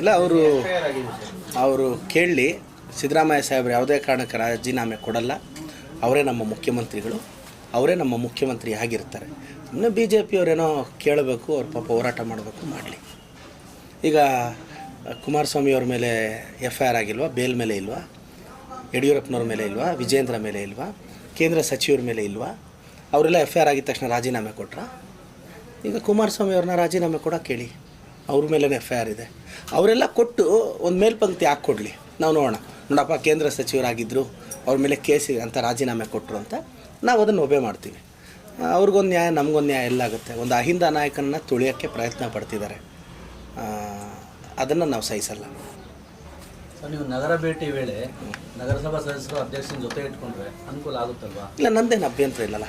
ಇಲ್ಲ, ಅವರು ಅವರು ಕೇಳಲಿ ಸಿದ್ದರಾಮಯ್ಯ ಸಾಹೇಬ್ರು ಯಾವುದೇ ಕಾರಣಕ್ಕೆ ರಾಜೀನಾಮೆ ಕೊಡಲ್ಲ. ಅವರೇ ನಮ್ಮ ಮುಖ್ಯಮಂತ್ರಿಗಳು. ಅವರೇ ನಮ್ಮ ಮುಖ್ಯಮಂತ್ರಿ ಆಗಿರ್ತಾರೆ. ಇನ್ನು ಬಿ ಜೆ ಪಿಯವರೇನೋ ಕೇಳಬೇಕು, ಅವ್ರ ಪಾಪ ಹೋರಾಟ ಮಾಡಬೇಕು, ಮಾಡಲಿ. ಈಗ ಕುಮಾರಸ್ವಾಮಿ ಅವ್ರ ಮೇಲೆ ಎಫ್ ಐ ಆರ್ ಆಗಿಲ್ವಾ, ಬೇಲ್ ಮೇಲೆ ಇಲ್ವಾ, ಯಡಿಯೂರಪ್ಪನವ್ರ ಮೇಲೆ ಇಲ್ವಾ, ವಿಜೇಂದ್ರ ಮೇಲೆ ಇಲ್ವಾ, ಕೇಂದ್ರ ಸಚಿವರ ಮೇಲೆ ಇಲ್ವಾ, ಅವರೆಲ್ಲ ಎಫ್ ಐ ಆರ್ ಆಗಿದ ತಕ್ಷಣ ರಾಜೀನಾಮೆ ಕೊಟ್ರಾ? ಈಗ ಕುಮಾರಸ್ವಾಮಿ ಅವ್ರನ್ನ ರಾಜೀನಾಮೆ ಕೂಡ ಕೇಳಿ. ಅವ್ರ ಮೇಲೇ ಎಫ್ ಐ ಆರ್ ಇದೆ. ಅವರೆಲ್ಲ ಕೊಟ್ಟು ಒಂದು ಮೇಲ್ಪಂಕ್ತಿ ಹಾಕ್ಕೊಡ್ಲಿ. ಕೊಡಲಿ ನಾವು ನೋಡೋಣ. ನೋಡಪ್ಪ ಕೇಂದ್ರ ಸಚಿವರಾಗಿದ್ದರು ಅವ್ರ ಮೇಲೆ ಕೇಸ್ ಅಂತ ರಾಜೀನಾಮೆ ಕೊಟ್ಟರು ಅಂತ ನಾವು ಅದನ್ನು ಒಬೆ ಮಾಡ್ತೀವಿ. ಅವ್ರಿಗೊಂದು ನ್ಯಾಯ ನಮಗೊಂದು ನ್ಯಾಯ ಎಲ್ಲ ಆಗುತ್ತೆ. ಒಂದು ಅಹಿಂದ ನಾಯಕನ ತುಳಿಯೋಕ್ಕೆ ಪ್ರಯತ್ನ ಪಡ್ತಿದ್ದಾರೆ. ಅದನ್ನು ನಾವು ಸಹಿಸಲ್ಲ. ನೀವು ನಗರ ಭೇಟಿ ವೇಳೆ ನಗರಸಭಾ ಸದಸ್ಯರು ಅಧ್ಯಕ್ಷನ ಜೊತೆ ಇಟ್ಕೊಂಡ್ರೆ ಅನುಕೂಲ ಆಗುತ್ತಲ್ವಾ? ಇಲ್ಲ ನಂದೇನು ಅಭ್ಯಂತರ ಇಲ್ಲಲ್ಲ.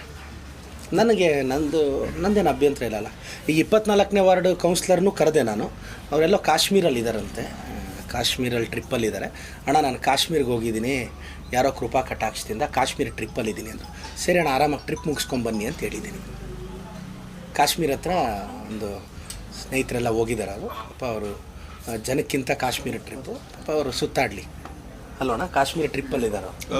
ನನಗೆ ನಂದು, ನಂದೇನು ಅಭ್ಯಂತರ ಇಲ್ಲಲ್ಲ. ಈಗ ಇಪ್ಪತ್ನಾಲ್ಕನೇ ವಾರ್ಡ್ ಕೌನ್ಸಿಲರ್ನೂ ಕರೆದೆ ನಾನು. ಅವರೆಲ್ಲೋ ಕಾಶ್ಮೀರಲ್ಲಿ ಇದ್ದಾರಂತೆ ಕಾಶ್ಮೀರಲ್ಲಿ ಟ್ರಿಪ್ಪಲ್ಲಿದ್ದಾರೆ ಅಣ್ಣ, ನಾನು ಕಾಶ್ಮೀರಿಗೆ ಹೋಗಿದ್ದೀನಿ. ಯಾರೋ ಕೃಪಾ ಕಟಾಕ್ಷದಿಂದ ಕಾಶ್ಮೀರ ಟ್ರಿಪ್ಪಲ್ಲಿದ್ದೀನಿ ಅಂತ ಸರಿ ಅಣ್ಣ, ಆರಾಮಾಗಿ ಟ್ರಿಪ್ ಮುಗಿಸ್ಕೊಂಬನ್ನಿ ಅಂತ ಹೇಳಿದ್ದೀನಿ. ಕಾಶ್ಮೀರ ಹತ್ರ ಒಂದು ಸ್ನೇಹಿತರೆಲ್ಲ ಹೋಗಿದ್ದಾರೆ ಅವರು. ಪಾಪ ಅವರು ಜನಕ್ಕಿಂತ ಕಾಶ್ಮೀರ ಟ್ರಿಪ್ಪು. ಪಾಪ ಅವರು ಸುತ್ತಾಡಲಿ. ಅಲ್ವಣ್ಣ ಕಾಶ್ಮೀರ ಟ್ರಿಪ್ಪಲ್ಲಿದ್ದಾರೆ ಯು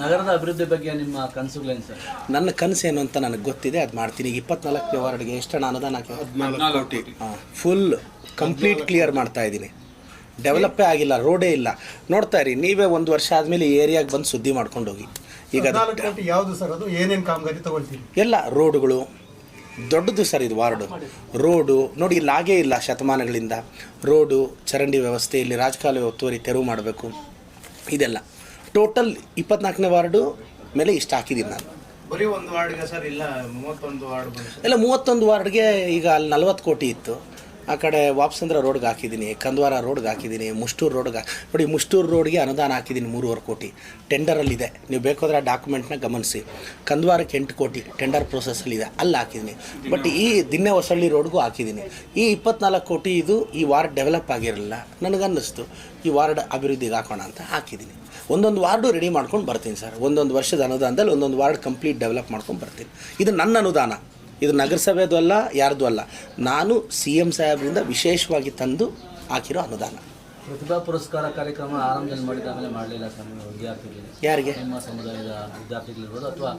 ನಗರದ ಅಭಿವೃದ್ಧಿ ಬಗ್ಗೆ ನಿಮ್ಮ ಕನಸುಗಳೇನು ಸರ್? ನನ್ನ ಏನು ಅಂತ ನನಗೆ ಗೊತ್ತಿದೆ ಅದು ಮಾಡ್ತೀನಿ. ಈಗ ಇಪ್ಪತ್ನಾಲ್ಕನೇ ವಾರ್ಡ್ಗೆ ಎಷ್ಟು ಹಣ ಅನುದಾನ ಹಾಕಿ? ಫುಲ್ ಕಂಪ್ಲೀಟ್ ಕ್ಲಿಯರ್ ಮಾಡ್ತಾ ಇದ್ದೀನಿ. ಡೆವಲಪ್ಪೇ ಆಗಿಲ್ಲ ರೋಡೇ ಇಲ್ಲ. ನೋಡ್ತಾ ಇರಿ ನೀವೇ ಒಂದು ವರ್ಷ ಆದಮೇಲೆ ಈ ಏರಿಯಾಗೆ ಬಂದು ಸುದ್ದಿ ಮಾಡ್ಕೊಂಡು ಹೋಗಿ. ಈಗ ಯಾವುದು ಸರ್ ಅದು? ಏನೇನು ಕಾಮಗಾರಿ ತಗೊಳ್ತೀವಿ ಎಲ್ಲ ರೋಡುಗಳು ದೊಡ್ಡದು ಸರ್ ಇದು ವಾರ್ಡು. ರೋಡು ನೋಡಿ ಇಲ್ಲಿ ಆಗೇ ಇಲ್ಲ ಶತಮಾನಗಳಿಂದ. ರೋಡು ಚರಂಡಿ ವ್ಯವಸ್ಥೆ ಇಲ್ಲಿ ರಾಜಕಾಲುವೆ ಒತ್ತುವರಿ ತೆರವು ಮಾಡಬೇಕು. ಇದೆಲ್ಲ. ಟೋಟಲ್ ಇಪ್ಪತ್ನಾಲ್ಕನೇ ವಾರ್ಡು ಮೇಲೆ ಇಷ್ಟು ಹಾಕಿದ್ದೀನಿ ನಾನು. ಬರೀ ಒಂದು ವಾರ್ಡ್ಗೆ ಸರ್ ಇಲ್ಲ ಮೂವತ್ತೊಂದು ವಾರ್ಡ್ ಇಲ್ಲ ಮೂವತ್ತೊಂದು ವಾರ್ಡ್ಗೆ ಈಗ ಅಲ್ಲಿ ನಲ್ವತ್ತು ಕೋಟಿ ಇತ್ತು. ಆ ಕಡೆ ವಾಪಸಂದ್ರ ರೋಡ್ಗೆ ಹಾಕಿದ್ದೀನಿ, ಕಂದ್ವಾರ ರೋಡ್ಗೆ ಹಾಕಿದ್ದೀನಿ, ಮುಷ್ಟೂರು ರೋಡ್ಗೆ ನೋಡಿ ಮುಷ್ಟೂರು ರೋಡ್ಗೆ ಅನುದಾನ ಹಾಕಿದ್ದೀನಿ ಮೂರುವರೆ ಕೋಟಿ. ಟೆಂಡರಲ್ಲಿದೆ. ನೀವು ಬೇಕಾದ್ರೆ ಆ ಡಾಕ್ಯುಮೆಂಟ್ನ ಗಮನಿಸಿ. ಕಂದ್ವಾರಕ್ಕೆ ಎಂಟು ಕೋಟಿ. ಟೆಂಡರ್ ಪ್ರೊಸೆಸ್ಸಲ್ಲಿದೆ ಅಲ್ಲಿ ಹಾಕಿದ್ದೀನಿ. ಬಟ್ ಈ ದಿನ್ನೆ ಹೊಸಳ್ಳಿ ರೋಡ್ಗೂ ಹಾಕಿದ್ದೀನಿ. ಈ ಇಪ್ಪತ್ನಾಲ್ಕು ಕೋಟಿ ಇದು ಈ ವಾರ್ಡ್ ಡೆವಲಪ್ ಆಗಿರಲಿಲ್ಲ. ನನಗನ್ನಿಸ್ತು. ಈ ವಾರ್ಡ್ ಅಭಿವೃದ್ಧಿಗೆ ಹಾಕೋಣ ಅಂತ ಹಾಕಿದ್ದೀನಿ. ಒಂದೊಂದು ವಾರ್ಡು ರೆಡಿ ಮಾಡ್ಕೊಂಡು ಬರ್ತೀನಿ ಸರ್. ಒಂದೊಂದು ವರ್ಷದ ಅನುದಾನದಲ್ಲಿ ಒಂದೊಂದು ವಾರ್ಡ್ ಕಂಪ್ಲೀಟ್ ಡೆವಲಪ್ ಮಾಡ್ಕೊಂಡು ಬರ್ತೀನಿ. ಇದು ನನ್ನ ಅನುದಾನ. ಇದು ನಗರಸಭೆದು ಅಲ್ಲ ಯಾರ್ದು ಅಲ್ಲ. ನಾನು ಸಿ ಎಂ ಸಾಹೇಬ್ರಿಂದ ವಿಶೇಷವಾಗಿ ತಂದು ಹಾಕಿರೋ ಅನುದಾನ. ಪ್ರತಿಭಾ ಪುರಸ್ಕಾರ ಕಾರ್ಯಕ್ರಮ ಆರಂಭದಲ್ಲಿ ಮಾಡಿದ ಆಮೇಲೆ ಮಾಡಲಿಲ್ಲ ವಿದ್ಯಾರ್ಥಿಗಳಿಗೆ. ಯಾರಿಗೆ? ನಿಮ್ಮ ಸಮುದಾಯದ ವಿದ್ಯಾರ್ಥಿಗಳಿರ್ಬೋದು ಅಥವಾ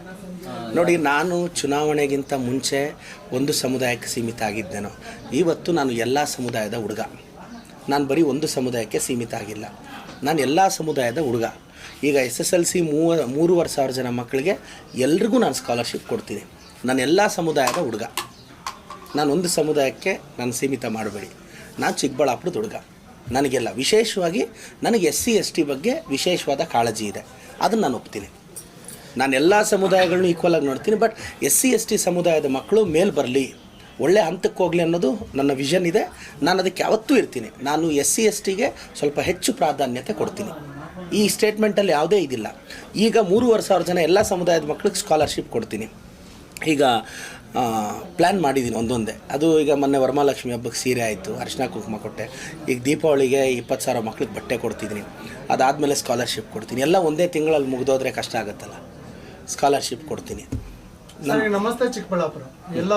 ನೋಡಿ ನಾನು ಚುನಾವಣೆಗಿಂತ ಮುಂಚೆ ಒಂದು ಸಮುದಾಯಕ್ಕೆ ಸೀಮಿತ ಆಗಿದ್ದೇನೋ. ಇವತ್ತು ನಾನು ಎಲ್ಲ ಸಮುದಾಯದ ಹುಡುಗ. ನಾನು ಬರೀ ಒಂದು ಸಮುದಾಯಕ್ಕೆ ಸೀಮಿತ ಆಗಿಲ್ಲ. ನಾನು ಎಲ್ಲ ಸಮುದಾಯದ ಹುಡುಗ. ಈಗ ಎಸ್ ಎಸ್ ಎಲ್ ಸಿ ಮೂವ ಮೂರುವರೆ ಸಾವಿರ ಜನ ಮಕ್ಕಳಿಗೆ ಎಲ್ರಿಗೂ ನಾನು ಸ್ಕಾಲರ್ಶಿಪ್ ಕೊಡ್ತೀನಿ. ನಾನು ಎಲ್ಲ ಸಮುದಾಯದ ಹುಡುಗ. ನಾನು ಒಂದು ಸಮುದಾಯಕ್ಕೆ ನಾನು ಸೀಮಿತ ಮಾಡಬೇಡಿ. ನಾನು ಚಿಕ್ಕಬಳ್ಳಾಪುರದ ಹುಡುಗ. ನನಗೆಲ್ಲ ವಿಶೇಷವಾಗಿ ನನಗೆ ಎಸ್ ಸಿ ಎಸ್ ಟಿ ಬಗ್ಗೆ ವಿಶೇಷವಾದ ಕಾಳಜಿ ಇದೆ. ಅದನ್ನು ನಾನು ಒಪ್ತೀನಿ. ನಾನು ಎಲ್ಲ ಸಮುದಾಯಗಳನ್ನು ಈಕ್ವಲ್ ಆಗಿ ನೋಡ್ತೀನಿ but S C S T ಸಮುದಾಯದ ಮಕ್ಕಳು ಮೇಲೆ ಬರಲಿ. ಒಳ್ಳೆ ಹಂತಕ್ಕೆ ಹೋಗಲಿ ಅನ್ನೋದು ನನ್ನ ವಿಷನ್ ಇದೆ. ನಾನು ಅದಕ್ಕೆ ಯಾವತ್ತೂ ಇರ್ತೀನಿ. ನಾನು ಎಸ್ ಸಿ ಎಸ್ ಟಿಗೆ ಸ್ವಲ್ಪ ಹೆಚ್ಚು ಪ್ರಾಧಾನ್ಯತೆ ಕೊಡ್ತೀನಿ. ಈ ಸ್ಟೇಟ್ಮೆಂಟಲ್ಲಿ ಯಾವುದೇ ಇದಿಲ್ಲ. ಈಗ ಮೂರುವರೆ ಸಾವಿರ ಜನ ಎಲ್ಲ ಸಮುದಾಯದ ಮಕ್ಕಳಿಗೆ ಸ್ಕಾಲರ್ಶಿಪ್ ಕೊಡ್ತೀನಿ. ಈಗ ಪ್ಲ್ಯಾನ್ ಮಾಡಿದ್ದೀನಿ ಒಂದೊಂದೇ. ಅದು ಈಗ ಮೊನ್ನೆ ವರಮಹಾಲಕ್ಷ್ಮಿ ಹಬ್ಬಕ್ಕೆ ಸೀರೆ ಆಯಿತು, ಅರಿಶಿನ ಕುಂಕುಮ ಕೊಟ್ಟೆ. ಈಗ ದೀಪಾವಳಿಗೆ ಇಪ್ಪತ್ತು ಸಾವಿರ ಮಕ್ಳಿಗೆ ಬಟ್ಟೆ ಕೊಡ್ತಿದ್ದೀನಿ ಅದಾದಮೇಲೆ ಸ್ಕಾಲರ್ಶಿಪ್ ಕೊಡ್ತೀನಿ. ಎಲ್ಲ ಒಂದೇ ತಿಂಗಳಲ್ಲಿ ಮುಗಿದೋದ್ರೆ ಕಷ್ಟ ಆಗುತ್ತಲ್ಲ. ಸ್ಕಾಲರ್ಶಿಪ್ ಕೊಡ್ತೀನಿ. ನಮಸ್ತೆ ಚಿಕ್ಕಬಳ್ಳಾಪುರ. ಎಲ್ಲ